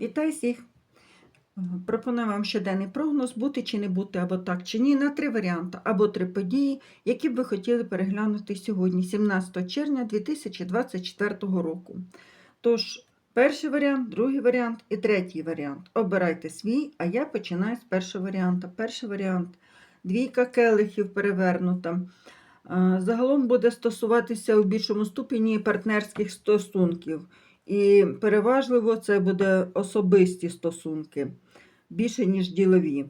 Вітаю всіх! Е, Пропоную вам щоденний прогноз бути чи не бути, або так чи ні, на три варіанти, або три події, які б ви хотіли переглянути сьогодні, 17 червня 2024 року. Тож, перший варіант, другий варіант і третій варіант. Обирайте свій, а я починаю з першого варіанта. Перший варіант двійка келихів перевернута. Е, Загалом буде стосуватися у більшому ступені партнерських стосунків. І переважливо це буде особисті стосунки, більше, ніж ділові.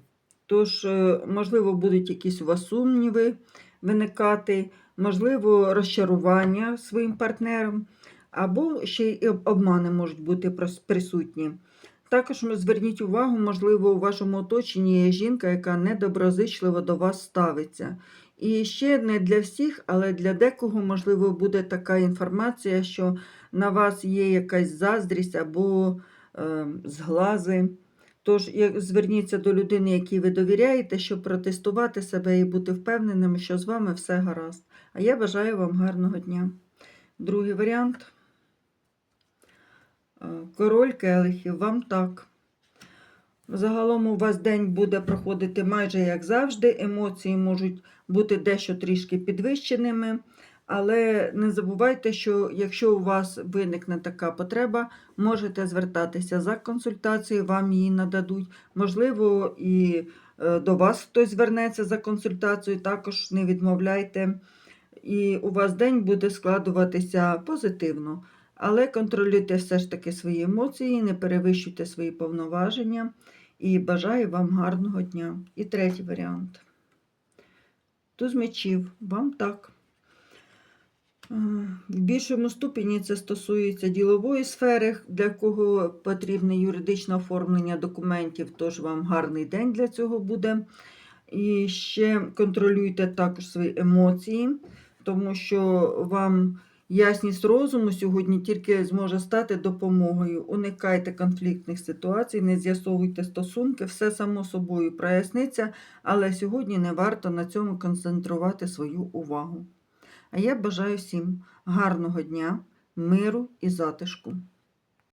Тож, е, можливо, будуть якісь у вас сумніви виникати, можливо, розчарування своїм партнером, або ще й обмани можуть бути присутні. Також зверніть увагу, можливо, у вашому оточенні є жінка, яка недоброзичливо до вас ставиться. І ще не для всіх, але для декого, можливо, буде така інформація, що на вас є якась заздрість або е, зглази. Тож як, зверніться до людини, якій ви довіряєте, щоб протестувати себе і бути впевненими, що з вами все гаразд. А я бажаю вам гарного дня. Другий варіант. Е, Король келихів, вам так. Загалом у вас день буде проходити майже як завжди. Емоції можуть бути дещо трішки підвищеними. Але не забувайте, що якщо у вас виникне така потреба, можете звертатися за консультацією, вам її нададуть. Можливо, і е, до вас хтось звернеться за консультацією, також не відмовляйте. І у вас день буде складуватися позитивно. Але контролюйте все ж таки свої емоції, не перевищуйте свої повноваження. І бажаю вам гарного дня. І третій варіант. Туз мечів, вам так. Е, В більшому ступені це стосується ділової сфери, для кого потрібне юридичне оформлення документів, тож вам гарний день для цього буде. І ще контролюйте також свої емоції, тому що вам ясність розуму сьогодні тільки зможе стати допомогою. Уникайте конфліктних ситуацій, не з'ясовуйте стосунки, все само собою проясниться, але сьогодні не варто на цьому концентрувати свою увагу. А я бажаю всім гарного дня, миру і затишку.